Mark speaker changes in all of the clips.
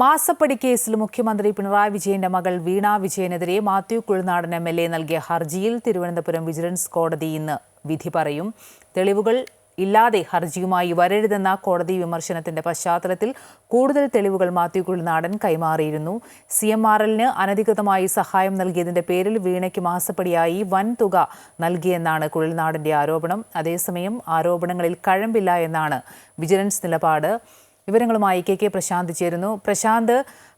Speaker 1: മാസപ്പടി കേസിൽ മുഖ്യമന്ത്രി പിണറായി വിജയന്റെ മകൾ Veena വിജയനെതിരെ Mathew Kuzhalnadan M L A നൽകിയ ഹർജിയിൽ തിരുവനന്തപുരം വിജിലൻസ് കോടതി ഇന്ന് വിധി പറയും. തെളിവുകൾ ഇല്ലാതെ ഹർജിയുമായി വരരുതെന്ന കോടതി വിമർശനത്തിന്റെ പശ്ചാത്തലത്തിൽ കൂടുതൽ തെളിവുകൾ മാത്യു കുഴനാടൻ കൈമാറിയിരുന്നു. സി എം ആർ എല്ലിന് അനധികൃതമായി സഹായം നൽകിയതിന്റെ പേരിൽ വീണയ്ക്ക് മാസപ്പടിയായി വൻ തുക നൽകിയെന്നാണ് കുഴൽനാടന്റെ ആരോപണം. അതേസമയം ആരോപണങ്ങളിൽ കഴമ്പില്ല എന്നാണ് വിജിലൻസ് നിലപാട്. വിവരങ്ങളുമായി കെ കെ പ്രശാന്ത് ചേരുന്നു. പ്രശാന്ത്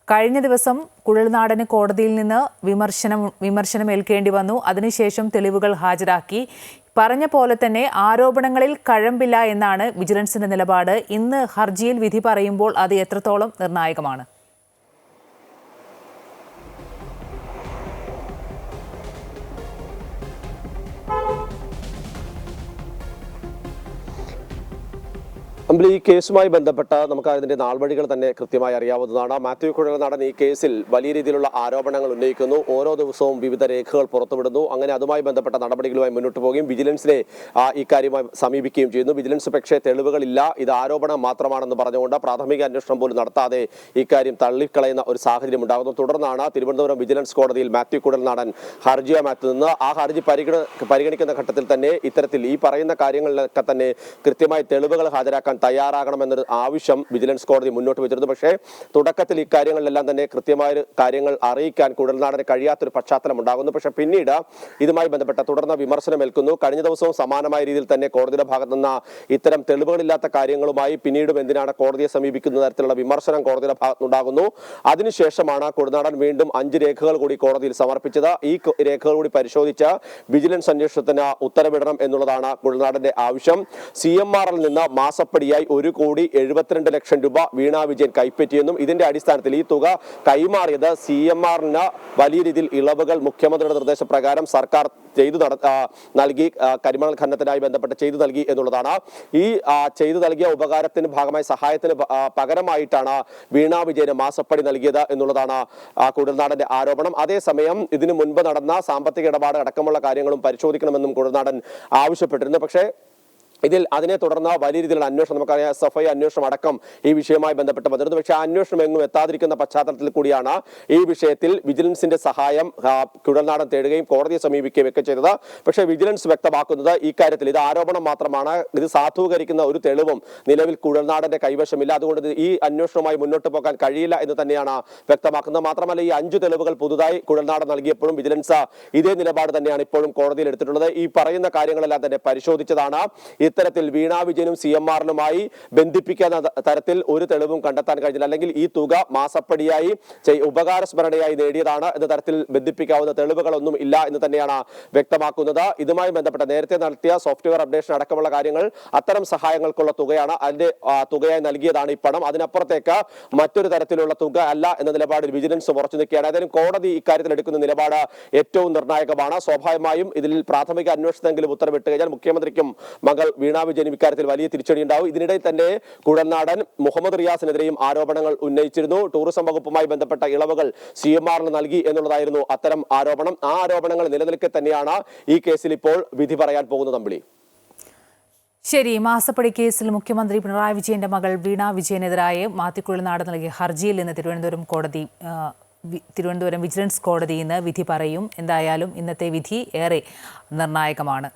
Speaker 1: കഴിഞ്ഞ ദിവസം കുഴൽനാടന് കോടതിയിൽ നിന്ന് വിമർശനം വിമർശനം ഏൽക്കേണ്ടി വന്നു. അതിനുശേഷം തെളിവുകൾ ഹാജരാക്കി. പറഞ്ഞ പോലെ തന്നെ ആരോപണങ്ങളിൽ കഴമ്പില്ല എന്നാണ് വിജിലൻസിന്റെ നിലപാട്. ഇന്ന് ഹർജിയിൽ വിധി പറയുമ്പോൾ അത് എത്രത്തോളം നിർണായകമാണ്?
Speaker 2: നമ്മൾ ഈ കേസുമായി ബന്ധപ്പെട്ട നമുക്ക് അതിന്റെ നാൾവഴികൾ തന്നെ കൃത്യമായി അറിയാവുന്നതാണ്. മാത്യു കുഴൽനാടൻ ഈ കേസിൽ വലിയ രീതിയിലുള്ള ആരോപണങ്ങൾ ഉന്നയിക്കുന്നു. ഓരോ ദിവസവും വിവിധ രേഖകൾ പുറത്തുവിടുന്നു. അങ്ങനെ അതുമായി ബന്ധപ്പെട്ട നടപടികളുമായി മുന്നോട്ട് പോവുകയും വിജിലൻസിനെ ഇക്കാര്യമായി സമീപിക്കുകയും ചെയ്യുന്നു. വിജിലൻസ് പക്ഷേ തെളിവുകളില്ല. ഇത് ആരോപണം മാത്രമാണെന്ന് പറഞ്ഞുകൊണ്ട് പ്രാഥമിക അന്വേഷണം പോലും നടത്താതെ ഇക്കാര്യം തള്ളിക്കളയുന്ന ഒരു സാഹചര്യം ഉണ്ടാകുന്നു. തുടർന്നാണ് തിരുവനന്തപുരം വിജിലൻസ് കോടതിയിൽ മാത്യു കുഴൽനാടൻ ഹർജിയുമായി നിന്ന് ആ ഹർജി പരിഗണ പരിഗണിക്കുന്ന ഘട്ടത്തിൽ തന്നെ ഇത്തരത്തിൽ ഈ പറയുന്ന കാര്യങ്ങളിലൊക്കെ തന്നെ കൃത്യമായി തെളിവുകൾ ഹാജരാക്കാൻ തയ്യാറാകണമെന്നൊരു ആവശ്യം വിജിലൻസ് കോടതി മുന്നോട്ട് വെച്ചിരുന്നു. പക്ഷേ തുടക്കത്തിൽ ഇക്കാര്യങ്ങളിലെല്ലാം തന്നെ കൃത്യമായ കാര്യങ്ങൾ അറിയിക്കാൻ കുടൽനാടന് കഴിയാത്തൊരു പശ്ചാത്തലം ഉണ്ടാകുന്നു. പക്ഷേ പിന്നീട് ഇതുമായി ബന്ധപ്പെട്ട തുടർന്ന് വിമർശനം ഏൽക്കുന്നു. കഴിഞ്ഞ ദിവസവും സമാനമായ രീതിയിൽ തന്നെ കോടതിയുടെ ഭാഗത്തു നിന്ന് ഇത്തരം തെളിവുകളില്ലാത്ത കാര്യങ്ങളുമായി പിന്നീടും എന്തിനാണ് കോടതിയെ സമീപിക്കുന്ന തരത്തിലുള്ള വിമർശനം കോടതിയുടെ ഭാഗത്തുനിന്നുണ്ടാകുന്നു അതിനുശേഷമാണ് കുടനാടൻ വീണ്ടും അഞ്ച് രേഖകൾ കൂടി കോടതിയിൽ സമർപ്പിച്ചത്. ഈ രേഖകൾ കൂടി പരിശോധിച്ച് വിജിലൻസ് അന്വേഷണത്തിന് ഉത്തരവിടണം എന്നുള്ളതാണ് കുടനാടന്റെ ആവശ്യം. സി എം നിന്ന് മാസപ്പടിയായി ഒരു കോടി എഴുപത്തിരണ്ട് ലക്ഷം രൂപ വീണ വിജയൻ കൈപ്പറ്റിയെന്നും ഇതിന്റെ അടിസ്ഥാനത്തിൽ ഈ തുക കൈമാറിയത് സി എം ആറിന് വലിയ രീതിയിൽ ഇളവുകൾ മുഖ്യമന്ത്രിയുടെ നിർദ്ദേശപ്രകാരം സർക്കാർ ചെയ്തു നൽകി കരിമണൽ ഖനനത്തിനായി ബന്ധപ്പെട്ട് ചെയ്തു നൽകി എന്നുള്ളതാണ്. ഈ ചെയ്തു നൽകിയ ഉപകാരത്തിന് ഭാഗമായി സഹായത്തിന് പകരമായിട്ടാണ് വീണ വിജയന് മാസപ്പടി നൽകിയത് എന്നുള്ളതാണ് കുടൽനാടന്റെ ആരോപണം. അതേസമയം ഇതിനു മുൻപ് നടന്ന സാമ്പത്തിക ഇടപാട് അടക്കമുള്ള കാര്യങ്ങളും പരിശോധിക്കണമെന്നും കുടൽനാടൻ ആവശ്യപ്പെട്ടിരുന്നു. പക്ഷേ ഇതിൽ അതിനെ തുടർന്ന് വലിയ രീതിയിലുള്ള അന്വേഷണം നമുക്കറിയാം. എസ് എഫ് ഐ അന്വേഷണം അടക്കം ഈ വിഷയവുമായി ബന്ധപ്പെട്ട് വന്നിരുന്നു. പക്ഷേ അന്വേഷണം എങ്ങും എത്താതിരിക്കുന്ന പശ്ചാത്തലത്തിൽ കൂടിയാണ് ഈ വിഷയത്തിൽ വിജിലൻസിന്റെ സഹായം കുഴൽനാടൻ തേടുകയും കോടതിയെ സമീപിക്കുകയും ഒക്കെ ചെയ്തത്. പക്ഷേ വിജിലൻസ് വ്യക്തമാക്കുന്നത് ഈ കാര്യത്തിൽ ഇത് ആരോപണം മാത്രമാണ്. ഇത് സാധൂകരിക്കുന്ന ഒരു തെളിവും നിലവിൽ കുഴൽനാടന്റെ കൈവശമില്ല. അതുകൊണ്ട് ഈ അന്വേഷണവുമായി മുന്നോട്ട് പോകാൻ കഴിയില്ല എന്ന് തന്നെയാണ് വ്യക്തമാക്കുന്നത്. മാത്രമല്ല ഈ അഞ്ചു തെളിവുകൾ പുതുതായി കുഴൽനാടൻ നൽകിയപ്പോഴും വിജിലൻസ് ഇതേ നിലപാട് തന്നെയാണ് ഇപ്പോഴും കോടതിയിൽ എടുത്തിട്ടുള്ളത്. ഈ പറയുന്ന കാര്യങ്ങളെല്ലാം തന്നെ പരിശോധിച്ചതാണ്. ഇത്തരത്തിൽ വീണ വിജയനും സി എം ആറിനുമായി ബന്ധിപ്പിക്കുന്ന തരത്തിൽ ഒരു തെളിവും കണ്ടെത്താൻ കഴിഞ്ഞില്ല. അല്ലെങ്കിൽ ഈ തുക മാസപ്പടിയായി ഉപകാര സ്മരണയായി നേടിയതാണ് എന്ന തരത്തിൽ ബന്ധിപ്പിക്കാവുന്ന തെളിവുകളൊന്നും ഇല്ല എന്ന് തന്നെയാണ് വ്യക്തമാക്കുന്നത്. ഇതുമായി ബന്ധപ്പെട്ട നേരത്തെ നടത്തിയ സോഫ്റ്റ്വെയർ അപ്ഡേഷൻ അടക്കമുള്ള കാര്യങ്ങൾ അത്തരം സഹായങ്ങൾക്കുള്ള തുകയാണ് അതിന്റെ തുകയായി നൽകിയതാണ് ഈ പണം അതിനപ്പുറത്തേക്ക് മറ്റൊരു തരത്തിലുള്ള തുക അല്ല എന്ന നിലപാടിൽ വിജിലൻസ് ഉറച്ചു നിൽക്കുകയാണ്. ഏതായാലും കോടതി ഇക്കാര്യത്തിൽ എടുക്കുന്ന നിലപാട് ഏറ്റവും നിർണായകമാണ്. സ്വാഭാവികമായും ഇതിൽ പ്രാഥമിക അന്വേഷണത്തെങ്കിലും ഉത്തരവിട്ട് കഴിഞ്ഞാൽ മുഖ്യമന്ത്രിക്കും മകൾ വീണ ഇക്കാര്യത്തിൽ വലിയ തിരിച്ചടി ഉണ്ടാവും ഇതിനിടയിൽ തന്നെ കുഴനാടൻ മുഹമ്മദ് റിയാസിനെതിരെയും ആരോപണങ്ങൾ ഉന്നയിച്ചിരുന്നു. ടൂറിസം വകുപ്പുമായി ബന്ധപ്പെട്ട ഇളവുകൾ സി എം നൽകി എന്നുള്ളതായിരുന്നു അത്തരം ആരോപണം. ആ ആരോപണങ്ങൾ നിലനിൽക്കെ തന്നെയാണ് ഈ കേസിൽ ഇപ്പോൾ വിധി പറയാൻ പോകുന്നത് തമ്പിളി
Speaker 1: ശരി മാസപ്പടി കേസിൽ മുഖ്യമന്ത്രി പിണറായി വിജയന്റെ മകൾ വീണ വിജയനെതിരായ മാത്തിക്കുഴൽനാട് നൽകിയ ഹർജിയിൽ നിന്ന് തിരുവനന്തപുരം കോടതി തിരുവനന്തപുരം വിജിലൻസ് കോടതി ഇന്ന് വിധി പറയും. എന്തായാലും ഇന്നത്തെ വിധി ഏറെ നിർണായകമാണ്.